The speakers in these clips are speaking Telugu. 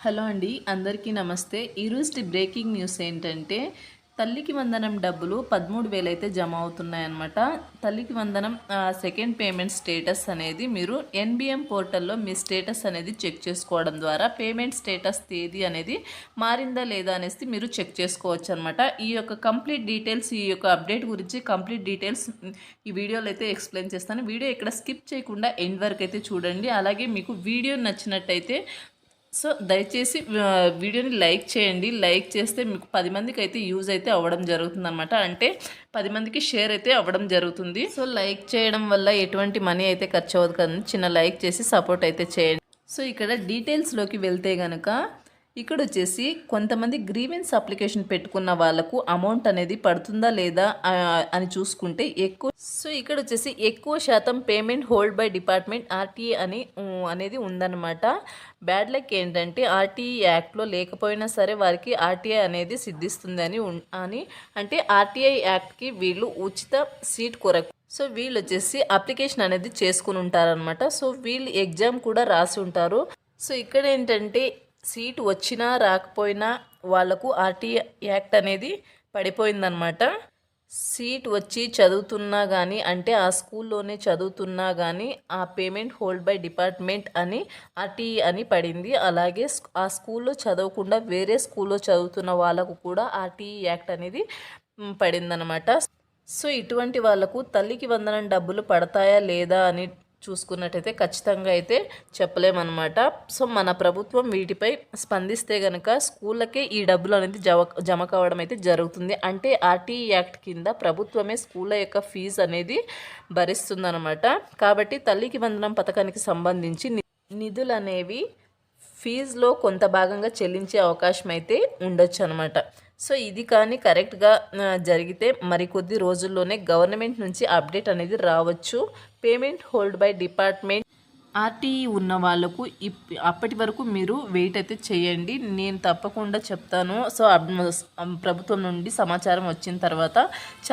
హలో అండి అందరికీ నమస్తే. ఈరోజు బ్రేకింగ్ న్యూస్ ఏంటంటే తల్లికి వందనం డబ్బులు పదమూడు వేలు అయితే జమ అవుతున్నాయన్నమాట. తల్లికి వందనం సెకండ్ పేమెంట్ స్టేటస్ అనేది మీరు ఎన్బిఎం పోర్టల్లో మీ స్టేటస్ అనేది చెక్ చేసుకోవడం ద్వారా పేమెంట్ స్టేటస్ తేదీ అనేది మారిందా లేదా అనేసి మీరు చెక్ చేసుకోవచ్చు అనమాట ఈ యొక్క కంప్లీట్ డీటెయిల్స్ ఈ యొక్క అప్డేట్ గురించి కంప్లీట్ డీటెయిల్స్ ఈ వీడియోలో అయితే ఎక్స్ప్లెయిన్ చేస్తాను. వీడియో ఇక్కడ స్కిప్ చేయకుండా ఎండ్ వరకు అయితే చూడండి. అలాగే మీకు వీడియో నచ్చినట్టయితే సో దయచేసి వీడియోని లైక్ చేయండి. లైక్ చేస్తే మీకు పది మందికి అయితే యూజ్ అయితే అవ్వడం జరుగుతుంది అనమాట అంటే పది మందికి షేర్ అయితే అవ్వడం జరుగుతుంది. సో లైక్ చేయడం వల్ల ఎటువంటి మనీ అయితే ఖర్చు అవ్వదు కదండి. చిన్న లైక్ చేసి సపోర్ట్ అయితే చేయండి. సో ఇక్కడ డీటెయిల్స్లోకి వెళ్తే కనుక ఇక్కడ వచ్చేసి కొంతమంది గ్రీవెన్స్ అప్లికేషన్ పెట్టుకున్న వాళ్ళకు అమౌంట్ అనేది పడుతుందా లేదా అని చూసుకుంటే ఎక్కువ. సో ఇక్కడ వచ్చేసి ఎక్కువ శాతం payment hold by department RTA అని అనేది ఉందన్నమాట. బ్యాడ్ లక్ ఏంటంటే ఆర్టీఈ యాక్ట్లో లేకపోయినా సరే వారికి ఆర్టీఐ అనేది సిద్ధిస్తుంది అని అని అంటే ఆర్టీఐ యాక్ట్కి వీళ్ళు ఉచిత సీట్ కొరకు. సో వీళ్ళు వచ్చేసి అప్లికేషన్ అనేది చేసుకుని ఉంటారనమాట సో వీళ్ళు ఎగ్జామ్ కూడా రాసి ఉంటారు. సో ఇక్కడ ఏంటంటే సీట్ వచ్చినా రాకపోయినా వాళ్ళకు ఆర్టీ యాక్ట్ అనేది పడిపోయిందనమాట సీట్ వచ్చి చదువుతున్నా కానీ అంటే ఆ స్కూల్లోనే చదువుతున్నా కానీ ఆ పేమెంట్ హోల్డ్ బై డిపార్ట్మెంట్ అని ఆర్టీఈ అని పడింది. అలాగే ఆ స్కూల్లో చదవకుండా వేరే స్కూల్లో చదువుతున్న వాళ్ళకు కూడా ఆర్టీఈ యాక్ట్ అనేది పడిందనమాట సో ఇటువంటి వాళ్ళకు తల్లికి వందనం డబ్బులు పడతాయా లేదా అని చూసుకున్నట్టయితే ఖచ్చితంగా అయితే చెప్పలేమన్నమాట. సో మన ప్రభుత్వం వీటిపై స్పందిస్తే కనుక స్కూళ్ళకే ఈ డబ్బులు అనేది జమ జమ కావడం అయితే జరుగుతుంది. అంటే ఆర్టీ యాక్ట్ కింద ప్రభుత్వమే స్కూళ్ళ యొక్క ఫీజు అనేది భరిస్తుందన్నమాట. కాబట్టి తల్లికి వందనం పథకానికి సంబంధించి ని- నిధులు అనేవి ఫీజులో కొంత భాగంగా చెల్లించే అవకాశం అయితే ఉండొచ్చు అనమాట సో ఇది కానీ కరెక్ట్గా జరిగితే జరిగితే మరికొద్ది రోజుల్లోనే గవర్నమెంట్ నుంచి అప్డేట్ అనేది రావచ్చు. Payment hold by department. RTE ఉన్న వాళ్ళకు ఇప్ అప్పటి వరకు మీరు వెయిట్ అయితే చేయండి. నేను తప్పకుండా చెప్తాను. సో అబ్- ప్రభుత్వం నుండి సమాచారం వచ్చిన తర్వాత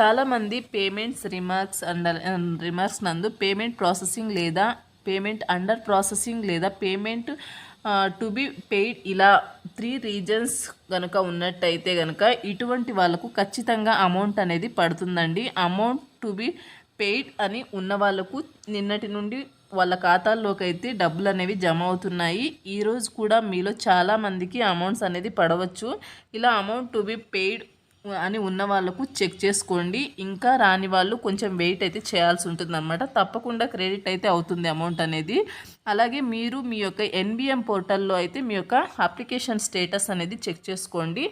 చాలామంది పేమెంట్స్ రిమార్క్స్ అండ్ రిమార్క్స్ నందు పేమెంట్ ప్రాసెసింగ్ లేదా పేమెంట్ అండర్ ప్రాసెసింగ్ లేదా పేమెంట్ టు బి పెయిడ్ ఇలా త్రీ రీజన్స్ కనుక ఉన్నట్టయితే కనుక ఇటువంటి వాళ్ళకు ఖచ్చితంగా అమౌంట్ అనేది పడుతుందండి. అమౌంట్ టు బి పెయిడ్ అని ఉన్న వాళ్ళకు నిన్నటి నుండి వాళ్ళ ఖాతాల్లోకి అయితే డబ్బులు అనేవి జమ అవుతున్నాయి. ఈరోజు కూడా మీలో చాలామందికి అమౌంట్స్ అనేది పడవచ్చు. ఇలా అమౌంట్ టు బి పెయిడ్ అని ఉన్న వాళ్ళకు చెక్ చేసుకోండి. ఇంకా రాని వాళ్ళు కొంచెం వెయిట్ అయితే చేయాల్సి ఉంటుంది అనమాట తప్పకుండా క్రెడిట్ అయితే అవుతుంది అమౌంట్ అనేది. అలాగే మీరు మీ యొక్క ఎన్బిఎం పోర్టల్లో అయితే మీ యొక్క అప్లికేషన్ స్టేటస్ అనేది చెక్ చేసుకోండి.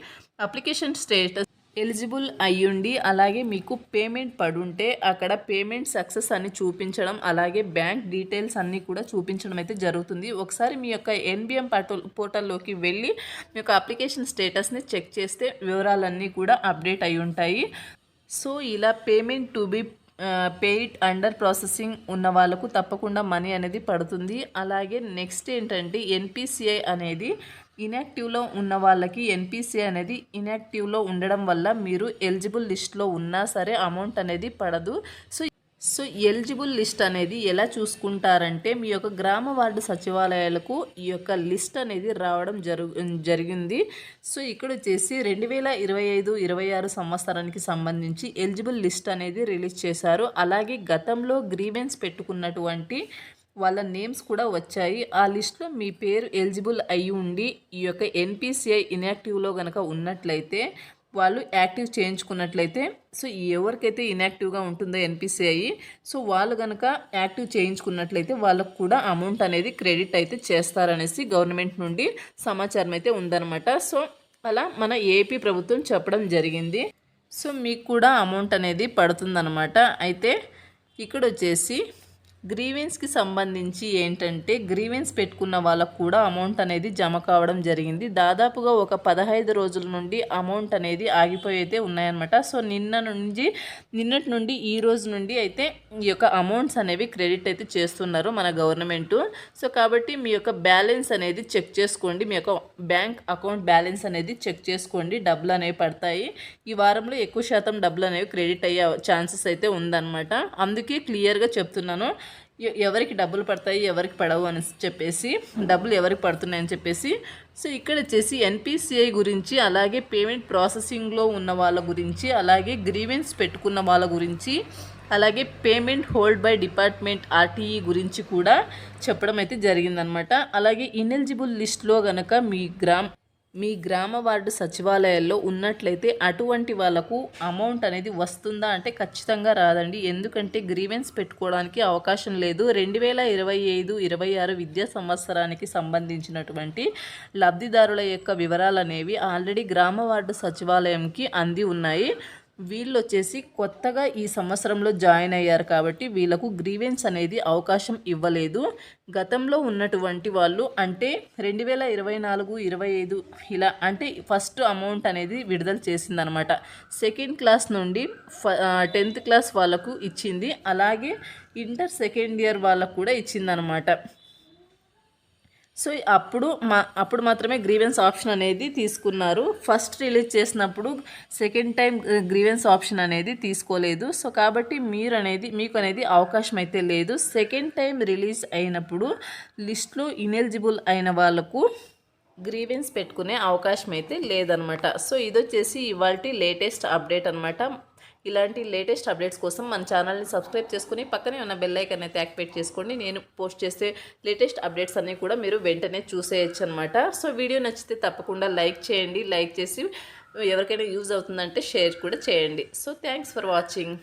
అప్లికేషన్ స్టేటస్ ఎలిజిబుల్ అయ్యుండి అలాగే మీకు పేమెంట్ పడుంటే అక్కడ పేమెంట్ సక్సెస్ అని చూపించడం అలాగే బ్యాంక్ డీటెయిల్స్ అన్నీ కూడా చూపించడం అయితే జరుగుతుంది. ఒకసారి మీ యొక్క ఎన్బిఎం పోర్టల్ పోర్టల్లోకి వెళ్ళి మీ యొక్క అప్లికేషన్ స్టేటస్ని చెక్ చేస్తే వివరాలన్నీ కూడా అప్డేట్ అయి ఉంటాయి సో ఇలా payment to be paid under processing ఉన్న వాళ్ళకు తప్పకుండా మనీ అనేది పడుతుంది. అలాగే నెక్స్ట్ ఏంటంటే ఎన్పిసిఐ అనేది ఇన్యాక్టివ్లో ఉన్న వాళ్ళకి ఎన్పిసి అనేది ఇన్యాక్టివ్లో ఉండడం వల్ల మీరు ఎలిజిబుల్ లిస్ట్లో ఉన్నా సరే అమౌంట్ అనేది పడదు. సో సో ఎలిజిబుల్ లిస్ట్ అనేది ఎలా చూసుకుంటారంటే మీ యొక్క గ్రామ వార్డు సచివాలయాలకు ఈ యొక్క లిస్ట్ అనేది రావడం జరుగు జరిగింది. సో ఇక్కడ వచ్చేసి రెండు వేల ఇరవై ఐదు ఇరవై ఆరు సంవత్సరానికి సంబంధించి ఎలిజిబుల్ లిస్ట్ అనేది రిలీజ్ చేశారు. అలాగే గతంలో గ్రీవెన్స్ పెట్టుకున్నటువంటి వాళ్ళ నేమ్స్ కూడా వచ్చాయి. ఆ లిస్ట్లో మీ పేరు ఎలిజిబుల్ అయి ఉండి ఈ యొక్క ఎన్పిసిఐ ఇన్యాక్టివ్లో కనుక ఉన్నట్లయితే వాళ్ళు యాక్టివ్ చేయించుకున్నట్లయితే సో ఎవరికైతే ఇన్యాక్టివ్గా ఉంటుందో ఎన్పిసిఐ సో వాళ్ళు కనుక యాక్టివ్ చేయించుకున్నట్లయితే వాళ్ళకు కూడా అమౌంట్ అనేది క్రెడిట్ అయితే చేస్తారనేసి గవర్నమెంట్ నుండి సమాచారం అయితే ఉందన్నమాట. సో అలా మన ఏపీ ప్రభుత్వం చెప్పడం జరిగింది. సో మీకు కూడా అమౌంట్ అనేది పడుతుందన్నమాట. అయితే ఇక్కడ వచ్చేసి గ్రీవెన్స్కి సంబంధించి ఏంటంటే గ్రీవెన్స్ పెట్టుకున్న వాళ్ళకు కూడా అమౌంట్ అనేది జమ కావడం జరిగింది. దాదాపుగా ఒక పదహైదు రోజుల నుండి అమౌంట్ అనేది ఆగిపోయి అయితే ఉన్నాయన్నమాట. సో నిన్న నుంచి నిన్నటి నుండి ఈ రోజు నుండి అయితే ఈ యొక్క అమౌంట్స్ అనేవి క్రెడిట్ అయితే చేస్తున్నారు మన గవర్నమెంట్. సో కాబట్టి మీ యొక్క బ్యాలెన్స్ అనేది చెక్ చేసుకోండి. మీ యొక్క బ్యాంక్ అకౌంట్ బ్యాలెన్స్ అనేది చెక్ చేసుకోండి. డబ్బులు అనేవి పడతాయి. ఈ వారంలో ఎక్కువ శాతం డబ్బులు అనేవి క్రెడిట్ అయ్యే ఛాన్సెస్ అయితే ఉందన్నమాట. అందుకే క్లియర్గా చెప్తున్నాను. ఎవరికి డబ్బులు పడతాయి ఎవరికి పడవు అని చెప్పేసి డబ్బులు ఎవరికి పడుతున్నాయని చెప్పేసి సో ఇక్కడ వచ్చేసి ఎన్పిసిఐ గురించి అలాగే పేమెంట్ ప్రాసెసింగ్లో ఉన్న వాళ్ళ గురించి అలాగే గ్రీవెన్స్ పెట్టుకున్న వాళ్ళ గురించి అలాగే payment hold by department RTE గురించి కూడా చెప్పడం అయితే జరిగిందనమాట. అలాగే ఇనెలిజిబుల్ లిస్ట్లో గనక మీ గ్రామ్ మీ గ్రామ వార్డు సచివాలయాల్లో ఉన్నట్లయితే అటువంటి వాళ్ళకు అమౌంట్ అనేది వస్తుందా అంటే ఖచ్చితంగా రాదండి. ఎందుకంటే గ్రీవెన్స్ పెట్టుకోవడానికి అవకాశం లేదు. రెండు వేల ఇరవై ఐదు ఇరవై ఆరు విద్యా సంవత్సరానికి సంబంధించినటువంటి లబ్ధిదారుల యొక్క వివరాలు అనేవి ఆల్రెడీ గ్రామ వార్డు సచివాలయంకి అంది ఉన్నాయి. వీళ్ళు వచ్చేసి కొత్తగా ఈ సంవత్సరంలో జాయిన్ అయ్యారు కాబట్టి వీళ్ళకు గ్రీవెన్స్ అనేది అవకాశం ఇవ్వలేదు. గతంలో ఉన్నటువంటి వాళ్ళు అంటే రెండు వేల ఇరవై నాలుగు ఇరవై ఐదు ఇలా అంటే ఫస్ట్ అమౌంట్ అనేది విడుదల చేసిందనమాట. సెకండ్ క్లాస్ నుండి ఫ టెన్త్ క్లాస్ వాళ్ళకు ఇచ్చింది. అలాగే ఇంటర్ సెకండ్ ఇయర్ వాళ్ళకు కూడా ఇచ్చిందనమాట. సో అప్పుడు మా అప్పుడు మాత్రమే గ్రీవెన్స్ ఆప్షన్ అనేది తీసుకున్నారు. ఫస్ట్ రిలీజ్ చేసినప్పుడు సెకండ్ టైం గ్రీవెన్స్ ఆప్షన్ అనేది తీసుకోలేదు. సో కాబట్టి మీరు అనేది మీకు అనేది అవకాశం అయితే లేదు. సెకండ్ టైం రిలీజ్ అయినప్పుడు లిస్ట్లో ఇనెలిజిబుల్ అయిన వాళ్ళకు గ్రీవెన్స్ పెట్టుకునే అవకాశం అయితే లేదనమాట. సో ఇది వచ్చేసి ఇవాళ లేటెస్ట్ అప్డేట్ అనమాట ఇలాంటి లేటెస్ట్ అప్డేట్స్ కోసం మన ఛానల్ని సబ్స్క్రైబ్ చేసుకుని పక్కనే ఉన్న బెల్ ఐకన్ అయితే యాక్టివేట్ చేసుకోండి. నేను పోస్ట్ చేసే లేటెస్ట్ అప్డేట్స్ అన్నీ కూడా మీరు వెంటనే చూసేయచ్చు అనమాట సో వీడియో నచ్చితే తప్పకుండా లైక్ చేయండి. లైక్ చేసి ఎవరికైనా యూజ్ అవుతుందంటే షేర్ కూడా చేయండి. So thanks for watching